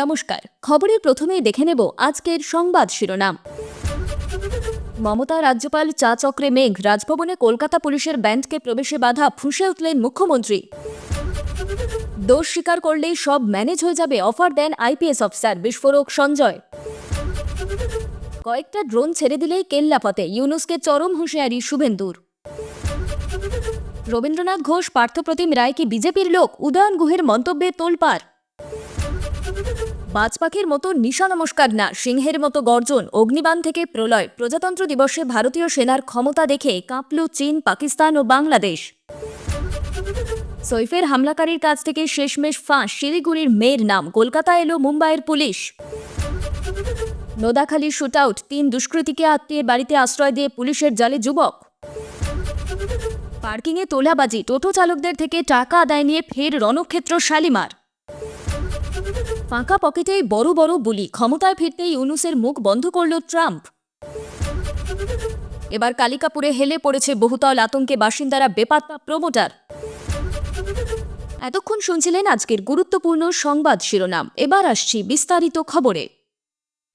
নমস্কার, খবরের প্রথমেই দেখে নেব আজকের সংবাদ শিরোনাম। মমতা রাজ্যপাল চা চক্রে মেঘ, রাজভবনে কলকাতা পুলিশের ব্যান্ডকে প্রবেশে বাধা ফুঁসে উঠলেন মুখ্যমন্ত্রী। দোষ স্বীকার করলেই সব ম্যানেজ হয়ে যাবে, অফার দেন আইপিএস অফিসার বিস্ফোরক সঞ্জয়। কয়েকটা ড্রোন ছেড়ে দিলেই কেল্লাপথে ইউনুসকে চরম হুঁশিয়ারি শুভেন্দুর। রবীন্দ্রনাথ ঘোষ পার্থপ্রতিম রায় কি বিজেপির লোক? উদয়ন গুহের মন্তব্যে তোলপাড়। বাজ পাখির মতো নিশা নমস্কার না, সিংহের মতো গর্জন, অগ্নিবাণ থেকে প্রলয়, প্রজাতন্ত্র দিবসে ভারতীয় সেনার ক্ষমতা দেখে কাঁপল চীন, পাকিস্তান ও বাংলাদেশ। সৈফের হামলাকারীর কাছ থেকে শেষমেশ ফাঁস, শিলিগুড়ির মেয়ের নাম কলকাতা এলো মুম্বাইয়ের পুলিশ। নোদাখালী শুটআউট, তিন দুষ্কৃতীকে আত্মীয়ের বাড়িতে আশ্রয় দিয়ে পুলিশের জালে যুবক। পার্কিংয়ে তোলাবাজি, টোটো চালকদের থেকে টাকা আদায় নিয়ে ফের রণক্ষেত্র শালিমার। ফাঁকা পকেটেই বড় বড় বুলি ক্ষমতায় ফিরতে ইউনুসের মুখ বন্ধ করল ট্রাম্প। এবার কালিকাপুরে হেলে পড়েছে বহুতল আতঙ্কে বাসিন্দারা বেপাত্তা প্রমোটার। এতক্ষণ শুনছিলেন আজকের গুরুত্বপূর্ণ সংবাদ শিরোনাম। এবার আসছি বিস্তারিত খবরে।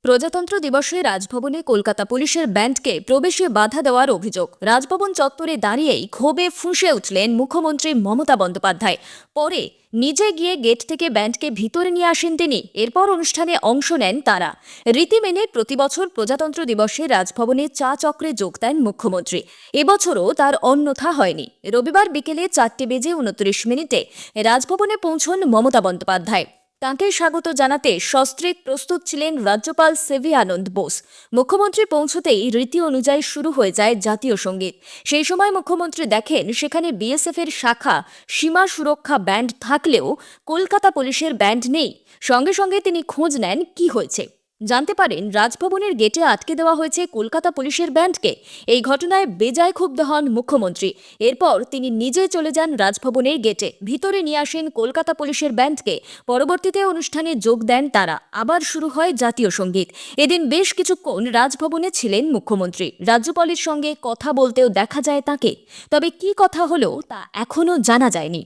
প্রজাতন্ত্র দিবসে রাজভবনে কলকাতা পুলিশের ব্যান্ডকে প্রবেশে বাধা দেওয়ার অভিযোগ। রাজভবন চত্বরে দাঁড়িয়েই ক্ষোভে ফুঁসে উঠলেন মুখ্যমন্ত্রী মমতা বন্দ্যোপাধ্যায়। পরে নিজে গিয়ে গেট থেকে ব্যান্ডকে ভিতরে নিয়ে আসেন তিনি। এরপর অনুষ্ঠানে অংশ নেন তারা। রীতি মেনে প্রতিবছর প্রজাতন্ত্র দিবসে রাজভবনে চা চক্রে যোগ দেন মুখ্যমন্ত্রী। এবছরও তার অন্যথা হয়নি। রবিবার বিকেলে চারটে বেজে উনত্রিশ মিনিটে রাজভবনে পৌঁছন মমতা বন্দ্যোপাধ্যায়। তাঁকে স্বাগত জানাতে সস্ত্রে প্রস্তুত ছিলেন রাজ্যপাল সেভি আনন্দ বোস। মুখ্যমন্ত্রী পৌঁছতেই রীতি অনুযায়ী শুরু হয়ে যায় জাতীয় সংগীত। সেই সময় মুখ্যমন্ত্রী দেখেন, সেখানে বিএসএফ এর শাখা সীমা সুরক্ষা ব্যান্ড থাকলেও কলকাতা পুলিশের ব্যান্ড নেই। সঙ্গে সঙ্গে তিনি খোঁজ নেন, কি হয়েছে। জানতে পারেন, রাজভবনের গেটে আটকে দেওয়া হয়েছে কলকাতা পুলিশের ব্যান্ডকে। এই ঘটনায় বেজায় ক্ষুব্ধ হন মুখ্যমন্ত্রী। এরপর তিনি নিজে চলে যান রাজভবনের গেটে। ভিতরে নিয়ে আসেন কলকাতা পুলিশের ব্যান্ডকে। পরবর্তীতে অনুষ্ঠানে যোগ দেন তারা। আবার শুরু হয় জাতীয় সংগীত। এদিন বেশ কিছুক্ষণ রাজভবনে ছিলেন মুখ্যমন্ত্রী। রাজ্যপালের সঙ্গে কথা বলতেও দেখা যায় তাকে। তবে কি কথা হলো তা এখনও জানা যায়নি।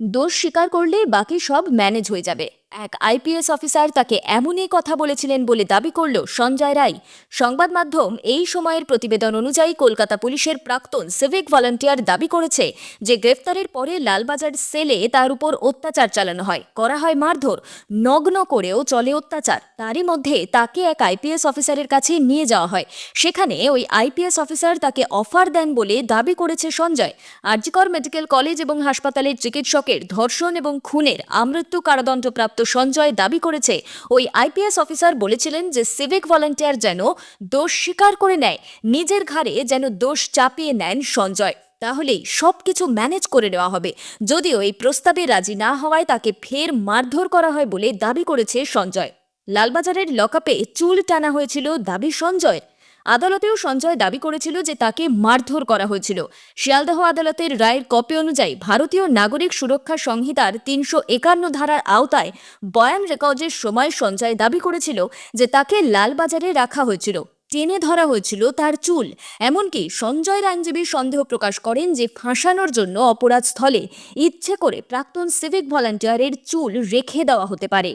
দোষ স্বীকার করলে বাকি সব ম্যানেজ হয়ে যাবে। এক আইপিএস অফিসার তাকে এমনই কথা বলেছিলেন বলে দাবি করল সঞ্জয় রায়। সংবাদ মাধ্যম এই সময়ের প্রতিবেদন অনুযায়ী কলকাতা পুলিশের প্রাক্তন সিভিক ভলান্টিয়ার দাবি করেছে যে গ্রেফতারের পরে লালবাজার সেলে তার উপর অত্যাচার চালানো হয়, করা হয় মারধর, নগ্ন করেও চলে অত্যাচার। তারই মধ্যে তাকে এক আইপিএস অফিসারের কাছে নিয়ে যাওয়া হয়। সেখানে ওই আইপিএস অফিসার তাকে অফার দেন বলে দাবি করেছে সঞ্জয়। আরজিকর মেডিকেল কলেজ এবং হাসপাতালের চিকিৎসকের ধর্ষণ এবং খুনের আমৃত্যু কারাদণ্ডপ্রাপ্ত সঞ্জয় দাবি করেছে। ওই আইপিএস অফিসার বলেছিলেন যে সিভিক ভলান্টিয়ার যেন দোষ স্বীকার করে নেয়, নিজের ঘাড়ে যেন দোষ চাপিয়ে নেন সঞ্জয়। তাহলেই সব কিছু ম্যানেজ করে নেওয়া হবে। যদিও এই প্রস্তাবে রাজি না হওয়ায় তাকে ফের মারধর করা হয় বলে দাবি করেছে সঞ্জয়। লালবাজারের লকআপে চুল টানা হয়েছিল দাবি সঞ্জয়ের। আদালতেও সঞ্জয় দাবি করেছিল যে তাকে মারধর করা হয়েছিল। শিয়ালদহ আদালতের রায়ের কপি অনুযায়ী ভারতীয় নাগরিক সুরক্ষা সংহিতার তিনশো একান্ন ধারার আওতায় বয়ান রেকর্ডের সময় সঞ্জয় দাবি করেছিল যে তাকে লালবাজারে রাখা হয়েছিল, টেনে ধরা হয়েছিল তার চুল। এমনকি সঞ্জয়ের আইনজীবী সন্দেহ প্রকাশ করেন যে ফাঁসানোর জন্য অপরাধ স্থলে ইচ্ছে করে প্রাক্তন সিভিক ভলান্টিয়ারের চুল রেখে দেওয়া হতে পারে।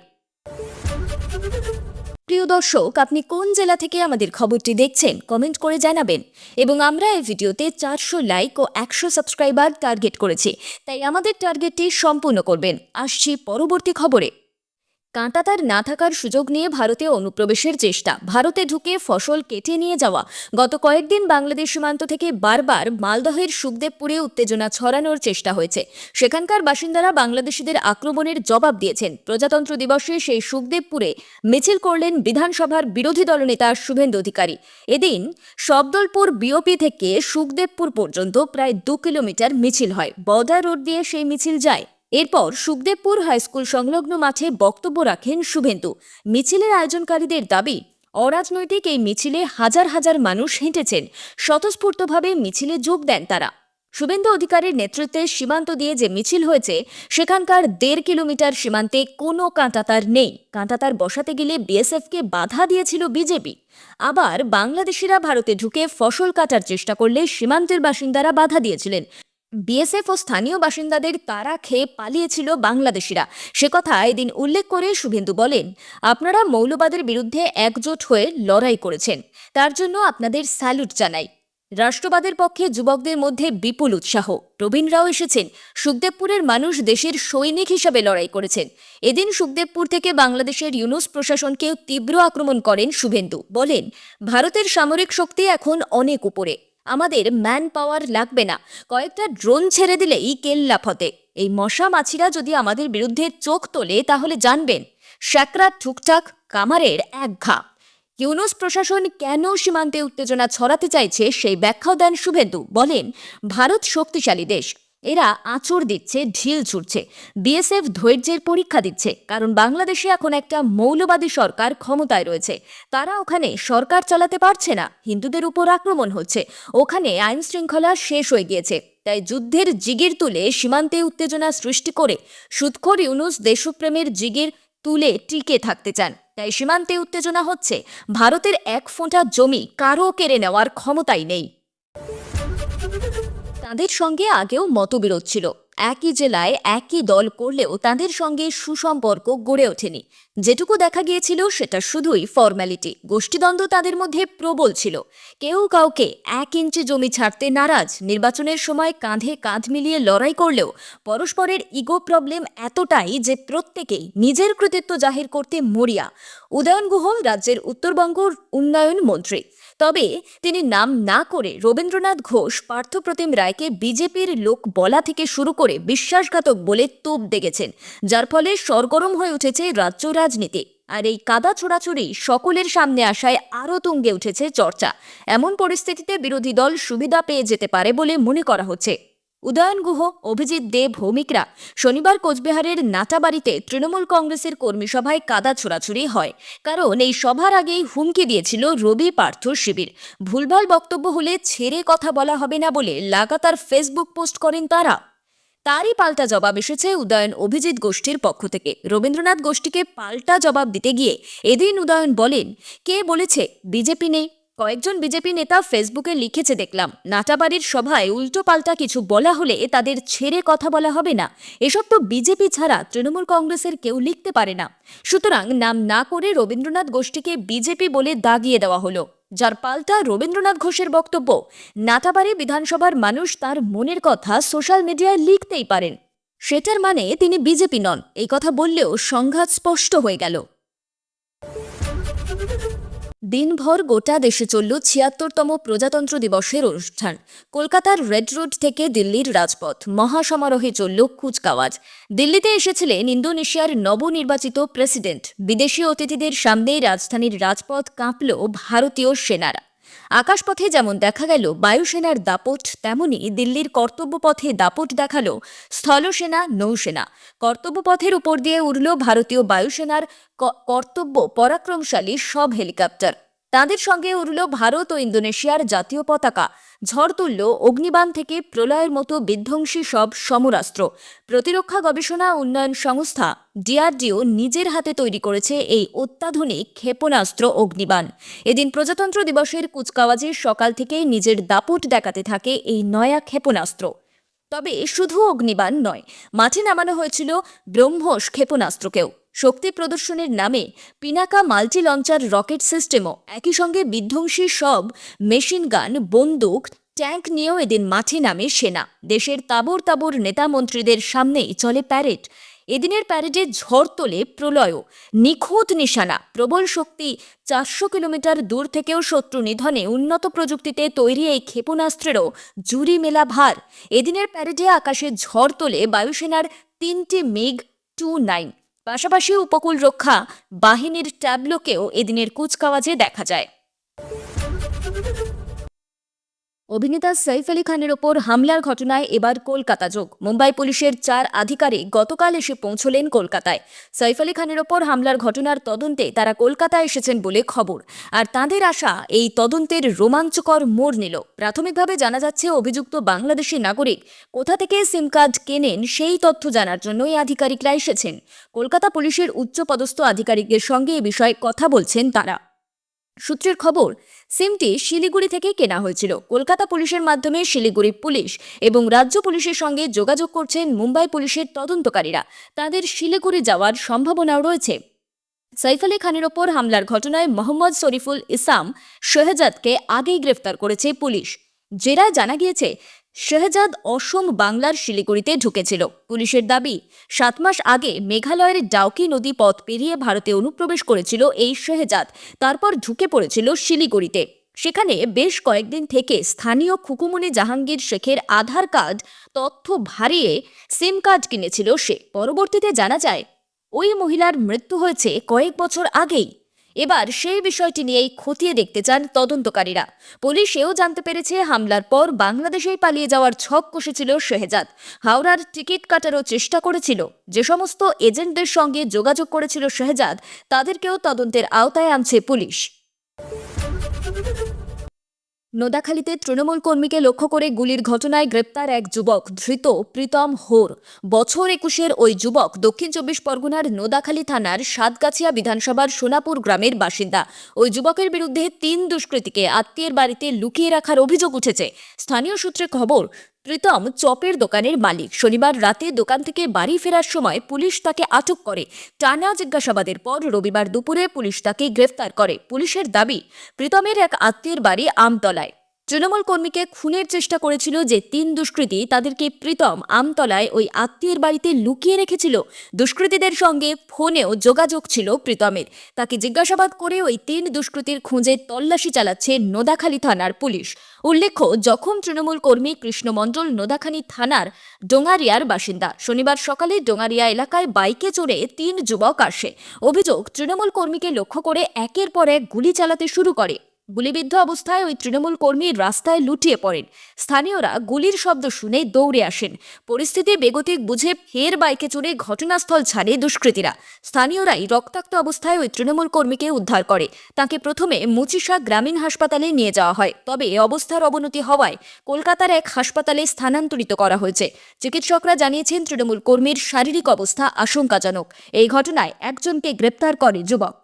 প্রিয় দর্শক, আপনি কোন জেলা থেকে আমাদের খবরটি দেখছেন, কমেন্ট করে জানাবেন। এবং আমরা এই ভিডিওতে চারশো লাইক ও একশো সাবস্ক্রাইবার টার্গেট করেছি। তাই আমাদের টার্গেটটি সম্পূর্ণ করবেন। আসছি পরবর্তী খবরে। কাঁটাতার না থাকার সুযোগ নিয়ে ভারতে অনুপ্রবেশের চেষ্টা। ভারতে ঢুকে ফসল কেটে নিয়ে যাওয়া। গত কয়েকদিন বাংলাদেশ সীমান্ত থেকে বারবার মালদহের সুখদেবপুরে উত্তেজনা ছড়ানোর চেষ্টা হয়েছে। সেখানকার বাসিন্দারা বাংলাদেশিদের আক্রমণের জবাব দিয়েছেন। প্রজাতন্ত্র দিবসে সেই সুখদেবপুরে মিছিল করলেন বিধানসভার বিরোধী দলনেতা শুভেন্দু অধিকারী। এদিন শবদলপুর বিওপি থেকে সুখদেবপুর পর্যন্ত প্রায় দু কিলোমিটার মিছিল হয়। বর্ডার রোড দিয়ে সেই মিছিল যায়। এরপর সুখদেবপুর হাইস্কুল সংলগ্ন মাঠে বক্তব্য রাখেন শুভেন্দু। মিছিলের আয়োজনকারীদের দাবি, অরাজনৈতিক এই মিছিলে হাজার হাজার মানুষ হেঁটেছেন, স্বতঃস্ফূর্তভাবে মিছিলে যোগ দেন তারা। শুভেন্দু অধিকারীর নেতৃত্বে সীমান্ত দিয়ে যে মিছিল হয়েছে, সেখানকার দেড় কিলোমিটার সীমান্তে কোনো কাঁটাতার নেই। কাঁটাতার বসাতে গেলে বিএসএফকে বাধা দিয়েছিল বিজেপি। আবার বাংলাদেশিরা ভারতে ঢুকে ফসল কাটার চেষ্টা করলে সীমান্তের বাসিন্দারা বাধা দিয়েছিলেন। বিএসএফ ও স্থানীয় বাসিন্দাদের তারা খেয়ে পালিয়েছিল বাংলাদেশিরা। সে কথা এদিন উল্লেখ করে শুভেন্দু বলেন, আপনারা মৌলবাদের বিরুদ্ধে একজোট হয়ে লড়াই করেছেন। তার জন্য আপনাদের স্যালুট জানাই। রাষ্ট্রবাদের পক্ষে যুবকদের মধ্যে বিপুল উৎসাহ। প্রবীণ রাও এসেছেন, সুখদেবপুরের মানুষ দেশের সৈনিক হিসাবে লড়াই করেছেন। এদিন সুখদেবপুর থেকে বাংলাদেশের ইউনুস প্রশাসনকেও তীব্র আক্রমণ করেন শুভেন্দু। বলেন, ভারতের সামরিক শক্তি এখন অনেক উপরে। আমাদের ম্যান পাওয়ার লাগবে না। কয়েকটা ড্রোন ছেড়ে দিলেই কেল্লা ফতে। এই মশা মাছিরা যদি আমাদের বিরুদ্ধে চোখ তোলে, তাহলে জানবেন শ্যাকরা ঠুকঠাক কামারের এক ঘা। ইউনুস প্রশাসন কেন সীমান্তে উত্তেজনা ছড়াতে চাইছে, সেই ব্যাখ্যাও দেন শুভেন্দু। বলেন, ভারত শক্তিশালী দেশ। এরা আঁচড় দিচ্ছে, ঢিল ছুটছে বিএসএফ ধৈর্যের পরীক্ষা দিচ্ছে, কারণ বাংলাদেশে এখন একটা মৌলবাদী সরকার ক্ষমতায় রয়েছে। তারা ওখানে সরকার চালাতে পারছে না, হিন্দুদের উপর আক্রমণ হচ্ছে। ওখানে আইন শৃঙ্খলা শেষ হয়ে গিয়েছে, তাই যুদ্ধের জিগির তুলে সীমান্তে উত্তেজনা সৃষ্টি করে সুৎখর ইউনুস দেশপ্রেমের জিগির তুলে টিকে থাকতে চান। তাই সীমান্তে উত্তেজনা হচ্ছে। ভারতের এক ফোঁটা জমি কারও কেড়ে নেওয়ার ক্ষমতাই নেই। তাদের সঙ্গে আগেও মতবিরোধ ছিল। একই জেলায় একই দল করলেও তাদের সঙ্গে সুসম্পর্ক গড়ে ওঠেনি। যেটুকু দেখা গিয়েছিল সেটা শুধুই ফর্ম্যালিটি গোষ্ঠীদ্বন্দ্ব তাদের মধ্যে প্রবল ছিল। কেউ কাউকে এক ইঞ্চি জমি ছাড়তে নারাজ, নির্বাচনের সময় কাঁধে কাঁধ মিলিয়ে লড়াই করলেও পরস্পরের ইগো প্রবলেম এতটাই যে প্রত্যেকেই নিজের কৃতিত্ব জাহির করতে মরিয়া। উদয়ন গুহ, রাজ্যের উত্তরবঙ্গ উন্নয়ন মন্ত্রী। তবে তিনি নাম না করে রবীন্দ্রনাথ ঘোষ পার্থপ্রতিম রায়কে বিজেপির লোক বলা থেকে শুরু করে বিশ্বাসঘাতক বলে তোপ দেখেছেন যার ফলে সরগরম হয়ে উঠেছে রাজ্য রাজনীতি। আর এই কাদা ছোড়াছুড়ি সকলের সামনে আসায় আরও তুঙ্গে উঠেছে চর্চা। এমন পরিস্থিতিতে বিরোধী দল সুবিধা পেয়ে যেতে পারে বলে মনে করা হচ্ছে। উদয়ন গুহ, অভিজিৎ দে, ভৌমিকরা শনিবার কোচবিহারের নাটাবাড়িতে তৃণমূল কংগ্রেসের কর্মী সভায় কাদা ছোড়াছুড়ি হয়। কারণ এই সভার আগেই হুমকি দিয়েছিল রবি পার্থ শিবির। ভুলভাল বক্তব্য হলে ছেড়ে কথা বলা হবে না বলে লাগাতার ফেসবুক পোস্ট করেন তারা। তারই পাল্টা জবাব এসেছে উদয়ন অভিজিৎ গোষ্ঠীর পক্ষ থেকে। রবীন্দ্রনাথ গোষ্ঠীকে পাল্টা জবাব দিতে গিয়ে এদিন উদয়ন বলেন, কে বলেছে? বিজেপি নেই। কয়েকজন বিজেপি নেতা ফেসবুকে লিখেছে, দেখলাম নাটাবাড়ির সভায় উল্টো পাল্টা কিছু বলা হলে তাদের ছেড়ে কথা বলা হবে না। এসব তো বিজেপি ছাড়া তৃণমূল কংগ্রেসের কেউ লিখতে পারে না। সুতরাং নাম না করে রবীন্দ্রনাথ গোষ্ঠীকে বিজেপি বলে দাগিয়ে দেওয়া হলো। যার পাল্টা রবীন্দ্রনাথ ঘোষের বক্তব্য, নাটাবাড়ি বিধানসভার মানুষ তার মনের কথা সোশ্যাল মিডিয়ায় লিখতেই পারেন। সেটার মানে তিনি বিজেপি নন। এই কথা বললেও সংঘাত স্পষ্ট হয়ে গেল। দিনভর গোটা দেশে চলল ছিয়াত্তরতম প্রজাতন্ত্র দিবসের অনুষ্ঠান। কলকাতার রেড রোড থেকে দিল্লির রাজপথ। মহাসমারোহে চলল কুচকাওয়াজ। দিল্লিতে এসেছিলেন ইন্দোনেশিয়ার নবনির্বাচিত প্রেসিডেন্ট। বিদেশি অতিথিদের সামনে রাজধানীর রাজপথ কাঁপল ভারতীয় সেনারা। আকাশপথে যেমন দেখা গেল বায়ুসেনার দাপট, তেমনি দিল্লির কর্তব্যপথে দাপট দেখাল স্থলসেনা, নৌসেনা। কর্তব্যপথের উপর দিয়ে উড়ল ভারতীয় বায়ুসেনার কর্তব্য পরাক্রমশালী সব হেলিকপ্টার। তাদের সঙ্গে উড়ল ভারত ও ইন্দোনেশিয়ার জাতীয় পতাকা। ঝড় তুলল অগ্নিবাণ থেকে প্রলয়ের মতো বিধ্বংসী সব সমরাস্ত্র। প্রতিরক্ষা গবেষণা উন্নয়ন সংস্থা, ডিআরডিও, নিজের হাতে তৈরি করেছে এই অত্যাধুনিক ক্ষেপণাস্ত্র অগ্নিবাণ। এদিন প্রজাতন্ত্র দিবসের কুচকাওয়াজে সকাল থেকেই নিজের দাপট দেখাতে থাকে এই নয়া ক্ষেপণাস্ত্র। তবে শুধু অগ্নিবাণ নয়, মাঠে নামানো হয়েছিল ব্রহ্মস ক্ষেপণাস্ত্রকেও। শক্তি প্রদর্শনের নামে পিনাকা মাল্টি লঞ্চার রকেট সিস্টেমও একই সঙ্গে বিধ্বংসী সব মেশিন গান, বন্দুক, ট্যাঙ্ক নিয়েও এদিন মাঠে নামে সেনা। দেশের তাবর তাবর নেতা মন্ত্রীদের সামনেই চলে প্যারেড। এদিনের প্যারেডে ঝড় তোলে প্রলয়ও নিখুঁত নিশানা। প্রবল শক্তি চারশো কিলোমিটার দূর থেকেও শত্রু নিধনে উন্নত প্রযুক্তিতে তৈরি এই ক্ষেপণাস্ত্রেরও জুরি মেলা ভার। এদিনের প্যারেডে আকাশে ঝড় তোলে বায়ুসেনার তিনটি মিগ টু নাইন। পাশাপাশি উপকূল রক্ষা বাহিনীর ট্যাবলোকেও এদিনের কুচকাওয়াজে দেখা যায়। অভিনেতা সৈফ আলী খানের ওপর হামলার ঘটনায় এবার কলকাতা যোগ। মুম্বাই পুলিশের চার আধিকারিক গতকাল এসে পৌঁছলেন কলকাতায়। সৈফ আলী খানের ওপর হামলার ঘটনার তদন্তে তারা কলকাতায় এসেছেন বলে খবর। আর তাঁদের আশা, এই তদন্তের রোমাঞ্চকর মোড় নিল। প্রাথমিকভাবে জানা যাচ্ছে, অভিযুক্ত বাংলাদেশি নাগরিক কোথা থেকে সিম কার্ড কেনেন সেই তথ্য জানার জন্য এই আধিকারিকরা এসেছেন। কলকাতা পুলিশের উচ্চপদস্থ আধিকারিকদের সঙ্গে এ বিষয়ে কথা বলছেন তারা। সূত্রের খবর, সিমটি শিলিগুড়ি থেকে কেনা হয়েছিল। কলকাতা পুলিশের মাধ্যমে শিলিগুড়ি পুলিশ এবং রাজ্য পুলিশের সঙ্গে যোগাযোগ করছেন মুম্বাই পুলিশের তদন্তকারীরা। তাদের শিলিগুড়ি যাওয়ার সম্ভাবনাও রয়েছে। সাইফ খানের ওপর হামলার ঘটনায় মোহাম্মদ শরীফুল ইসলাম শেহজাদকে আগেই গ্রেফতার করেছে পুলিশ। জেরায় জানা গিয়েছে শেহজাদ অসম বাংলার শিলিগুড়িতে ঢুকেছিল। পুলিশের দাবি, সাত মাস আগে মেঘালয়ের ডাউকি নদী পথ পেরিয়ে ভারতে অনুপ্রবেশ করেছিল এই শেহজাদ, তারপর ঢুকে পড়েছিল শিলিগুড়িতে। সেখানে বেশ কয়েকদিন থেকে স্থানীয় খুকুমনি জাহাঙ্গীর শেখের আধার কার্ড তথ্য ভারিয়ে সিম কার্ড কিনেছিল সে। পরবর্তীতে জানা যায়, ওই মহিলার মৃত্যু হয়েছে কয়েক বছর আগেই। এবার সেই বিষয়টি নিয়েই খতিয়ে দেখতে চান তদন্তকারীরা। পুলিশ এও জানতে পেরেছে, হামলার পর বাংলাদেশেই পালিয়ে যাওয়ার ছক কষেছিল শেহজাদ। হাওড়ার টিকিট কাটারও চেষ্টা করেছিল। যে সমস্ত এজেন্টদের সঙ্গে যোগাযোগ করেছিল শেহজাদ, তাদেরকেও তদন্তের আওতায় আনছে পুলিশ। নোদাখালীতে তৃণমূল কর্মীকে লক্ষ্য করে গুলির ঘটনায় গ্রেপ্তার এক যুবক, ধৃত প্রীতম হোর। বছর একুশের ওই যুবক দক্ষিণ চব্বিশ পরগনার নোদাখালী থানার সাতগাছিয়া বিধানসভার সোনাপুর গ্রামের বাসিন্দা। ওই যুবকের বিরুদ্ধে তিন দুষ্কৃতীকে আত্মীয়ের বাড়িতে লুকিয়ে রাখার অভিযোগ উঠেছে। স্থানীয় সূত্রে খবর প্রীতম চপের দোকানের মালিক। শনিবার রাতে দোকান থেকে বাড়ি ফেরার সময় পুলিশ তাকে আটক করে। টানা জিজ্ঞাসাবাদের পর রবিবার দুপুরে পুলিশ তাকে গ্রেফতার করে। পুলিশের দাবি, প্রীতমের এক আত্মীয়ের বাড়ি আমতলায়। তৃণমূল কর্মীকে খুনের চেষ্টা করেছিল যে তিন দুষ্কৃতী, তাদেরকে প্রীতম আমতলায় ওই আত্মীয়ের বাড়িতে লুকিয়ে রেখেছিল। দুষ্কৃতীদের সঙ্গে ফোনেও যোগাযোগ ছিল প্রীতমের। তাকে জিজ্ঞাসাবাদ করে ওই তিন দুষ্কৃতীর খুঁজে তল্লাশি চালাচ্ছে নোদাখালী থানার পুলিশ। উল্লেখ্য, জখম তৃণমূল কর্মী কৃষ্ণমণ্ডল নোদাখালী থানার ডোঙারিয়ার বাসিন্দা। শনিবার সকালে ডোঙারিয়া এলাকায় বাইকে চড়ে তিন যুবক আসে। অভিযোগ, তৃণমূল কর্মীকে লক্ষ্য করে একের পর এক গুলি চালাতে শুরু করে। গুলিবিদ্ধ অবস্থায় ওই তৃণমূল কর্মী রাস্তায় লুটিয়ে পড়েন। স্থানীয়রা গুলির শব্দ শুনে দৌড়ে আসেন। পরিস্থিতি বেগতিক বুঝে ফের বাইকে চড়ে ঘটনাস্থল ছাড়ে দুষ্কৃতীরা। স্থানীয়রাই রক্তাক্ত অবস্থায় ওই তৃণমূল কর্মীকে উদ্ধার করে। তাকে প্রথমে মুচিশা গ্রামীণ হাসপাতালে নিয়ে যাওয়া হয়। তবে অবস্থার অবনতি হওয়ায় কলকাতার এক হাসপাতালে স্থানান্তরিত করা হয়েছে। চিকিৎসকরা জানিয়েছেন, তৃণমূল কর্মীর শারীরিক অবস্থা আশঙ্কাজনক। এই ঘটনায় একজনকে গ্রেপ্তার করে যুবক।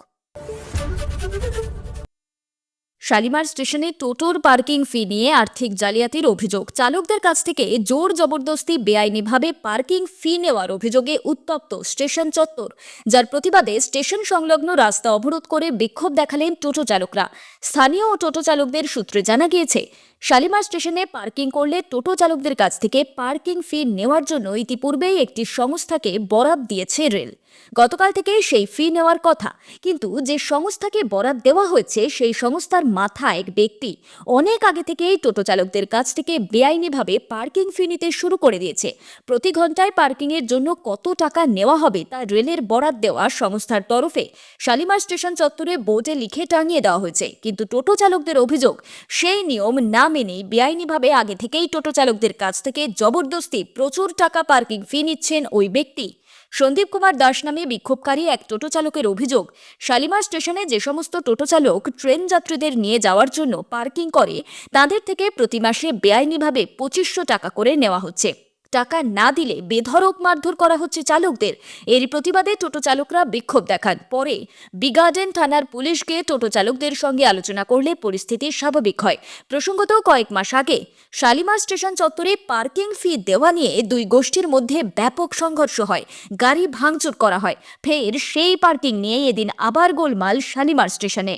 শালিমার স্টেশনে টোটোর পার্কিং ফি নিয়ে আর্থিক জালিয়াতির অভিযোগ। চালকদের কাছ থেকে জোর জবরদস্তি, বেআইনিভাবে পার্কিং ফি নেওয়ার অভিযোগে উত্তপ্ত স্টেশন চত্বর, যার প্রতিবাদে স্টেশন সংলগ্ন রাস্তা অবরোধ করে বিক্ষোভ দেখালেন টোটো চালকরা। স্থানীয় টোটো চালকদের সূত্রে জানা গিয়েছে শালিমার স্টেশনে পার্কিং করলে টোটো চালকদের কাছ থেকে পার্কিং ফি নেওয়ার জন্য ইতিপূর্বেই একটি সংস্থাকে বরাদ দিয়েছে রেল। গতকাল থেকে সেই ফি নেওয়ার কথা। কিন্তু যে সংস্থাকে বরাদ দেওয়া হয়েছে, সেই সংস্থার মাথা এক ব্যক্তি অনেক আগে থেকেই টোটো চালকদের কাছ থেকে বেআইনিভাবে পার্কিং ফি নিতে শুরু করে দিয়েছে। প্রতি ঘন্টায় পার্কিংয়ের জন্য কত টাকা নেওয়া হবে তা রেলের বরাদ দেওয়া সংস্থার তরফে শালিমার স্টেশন চত্বরে বোর্ডে লিখে টাঙিয়ে দেওয়া হয়েছে। কিন্তু টোটো চালকদের অভিযোগ, সেই নিয়ম না মেনে বেআইনিভাবে আগে থেকেই টোটো চালকদের কাছ থেকে জবরদস্তি প্রচুর টাকা পার্কিং ফি নিচ্ছেন ওই ব্যক্তি। সন্দীপ কুমার দাস নামে বিক্ষোভকারী এক টোটো চালকের অভিযোগ, শালিমার স্টেশনে যে সমস্ত টোটো চালক ট্রেন যাত্রীদের নিয়ে যাওয়ার জন্য পার্কিং করে, তাদের থেকে প্রতি মাসে বেআইনিভাবে পঁচিশশো টাকা করে নেওয়া হচ্ছে। টাকা না দিলে বেধরক মারধর করা হচ্ছে চালকদের। এর প্রতিবাদে টোটো চালকরা বিক্ষোভ দেখান। পরে বিগার্ডেন থানার পুলিশকে টোটো চালকদের সঙ্গে আলোচনা করলে পরিস্থিতি স্বাভাবিক হয়। প্রসঙ্গত কয়েক মাস আগে শালিমার স্টেশন চত্বরে পার্কিং ফি দেওয়া নিয়ে দুই গোষ্ঠীর মধ্যে ব্যাপক সংঘর্ষ হয়। গাড়ি ভাঙচুর করা হয়। ফের সেই পার্কিং নিয়ে এদিন আবার গোলমাল শালিমার স্টেশনে।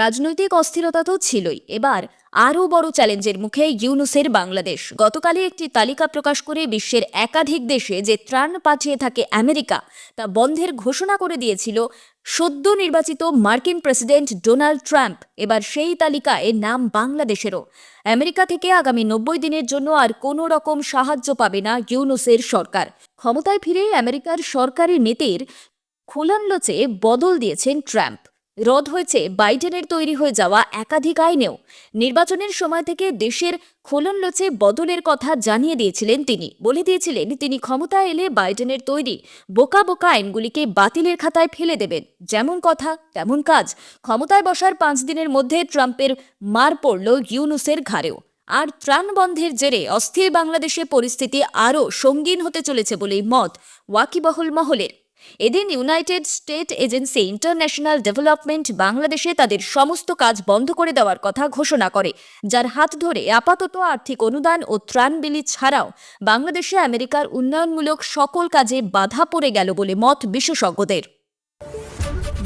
রাজনৈতিক অস্থিরতা তো ছিলই। এবার আরও বড় চ্যালেঞ্জের মুখে ইউনুসের বাংলাদেশ। গতকালই একটি তালিকা প্রকাশ করে বিশ্বের একাধিক দেশে যে ত্রাণ পাঠিয়ে থাকে আমেরিকা, তা বন্ধের ঘোষণা করে দিয়েছিল সদ্য নির্বাচিত মার্কিন প্রেসিডেন্ট ডোনাল্ড ট্রাম্প। এবার সেই তালিকায় নাম বাংলাদেশেরও। আমেরিকা থেকে আগামী নব্বই দিনের জন্য আর কোনো রকম সাহায্য পাবে না ইউনুসের সরকার। ক্ষমতায় ফিরে আমেরিকার সরকারি নীতির খোলানলচে বদল দিয়েছেন ট্রাম্প। রদ হয়েছে বাইডেনের তৈরি হয়ে যাওয়া একাধিক আইনেও। নির্বাচনের সময় থেকে দেশের খোলনলচে বদলের কথা জানিয়ে দিয়েছিলেন তিনি। বলে দিয়েছিলেন, তিনি ক্ষমতায় এলে বাইডেনের তৈরি বোকা বোকা আইনগুলিকে বাতিলের খাতায় ফেলে দেবেন। যেমন কথা, তেমন কাজ। ক্ষমতায় বসার পাঁচ দিনের মধ্যে ট্রাম্পের মার পড়ল ইউনুসের ঘাড়েও। আর ত্রাণ বন্ধের জেরে অস্থির বাংলাদেশে পরিস্থিতি আরও সঙ্গীন হতে চলেছে বলেই মত ওয়াকিবহল মহলের। এদিন United State agency international development বাংলাদেশে তাদের সমস্ত কাজ বন্ধ করে দেওয়ার কথা ঘোষণা করে, যার হাত ধরে আপাতত আর্থিক অনুদান ও ত্রাণ বিলি ছাড়াও বাংলাদেশে আমেরিকার উন্নয়নমূলক সকল কাজে বাধা পড়ে গেল বলে মত বিশেষজ্ঞদের।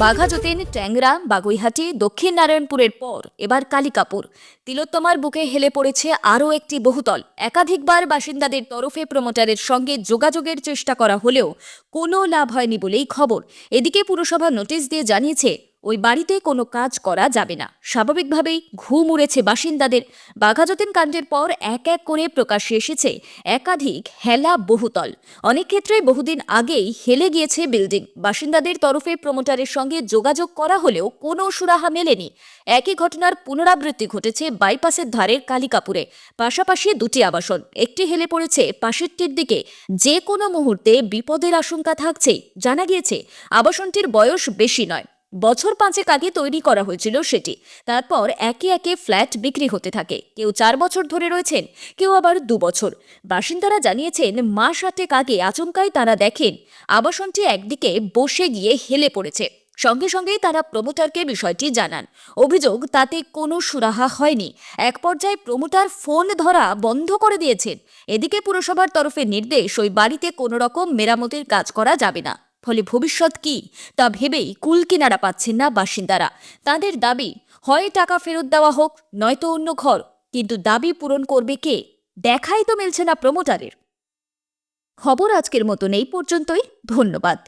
বাঘাযতীন ট্যাংরা বাগুইহাটি, দক্ষিণ নারায়ণপুরের পর এবার কালিকাপুর। তিলোত্তমার বুকে হেলে পড়েছে আরও একটি বহুতল। একাধিকবার বাসিন্দাদের তরফে প্রমোটারের সঙ্গে যোগাযোগের চেষ্টা করা হলেও কোনো লাভ হয়নি বলেই খবর। এদিকে পুরসভা নোটিশ দিয়ে জানিয়েছে ওই বাড়িতে কোনো কাজ করা যাবে না। স্বাভাবিকভাবেই ঘুম উড়েছে বাসিন্দাদের। বাঘাযতীন কাণ্ডের পর এক এক করে প্রকাশ্যে এসেছে একাধিক হেলা বহুতল। অনেক ক্ষেত্রে বহুদিন আগেই হেলে গিয়েছে বিল্ডিং। বাসিন্দাদের তরফে প্রমোটারের সঙ্গে যোগাযোগ করা হলেও কোনো সুরাহা মেলেনি। একই ঘটনার পুনরাবৃত্তি ঘটেছে বাইপাসের ধারের কালিকাপুরে। পাশাপাশি দুটি আবাসন, একটি হেলে পড়েছে পাশেরটির দিকে। যে কোনো মুহূর্তে বিপদের আশঙ্কা থাকছে জানা গিয়েছে, আবাসনটির বয়স বেশি নয়। বছর পাঁচেক আগে তৈরি করা হয়েছিল সেটি। তারপর একে একে ফ্ল্যাট বিক্রি হতে থাকে। কেউ চার বছর ধরে রয়েছেন, কেউ আবার দু বছর। বাসিন্দারা জানিয়েছেন, মাস আটেক আগে আচমকাই তারা দেখেন, আবাসনটি একদিকে বসে গিয়ে হেলে পড়েছে। সঙ্গে সঙ্গেই তারা প্রমোটারকে বিষয়টি জানান। অভিযোগ, তাতে কোনো সুরাহা হয়নি। এক পর্যায়ে প্রমোটার ফোন ধরা বন্ধ করে দিয়েছেন। এদিকে পুরসভার তরফে নির্দেশ, ওই বাড়িতে কোনো রকম মেরামতের কাজ করা যাবে না। ফলে ভবিষ্যৎ কি তা ভেবেই কুল কিনারা পাচ্ছেন না বাসিন্দারা। তাদের দাবি, হয় টাকা ফেরত দেওয়া হোক, নয়তো অন্য ঘর। কিন্তু দাবি পূরণ করবে কে? দেখাই তো মিলছে না প্রমোটারের। খবর আজকের মতন এই পর্যন্তই। ধন্যবাদ।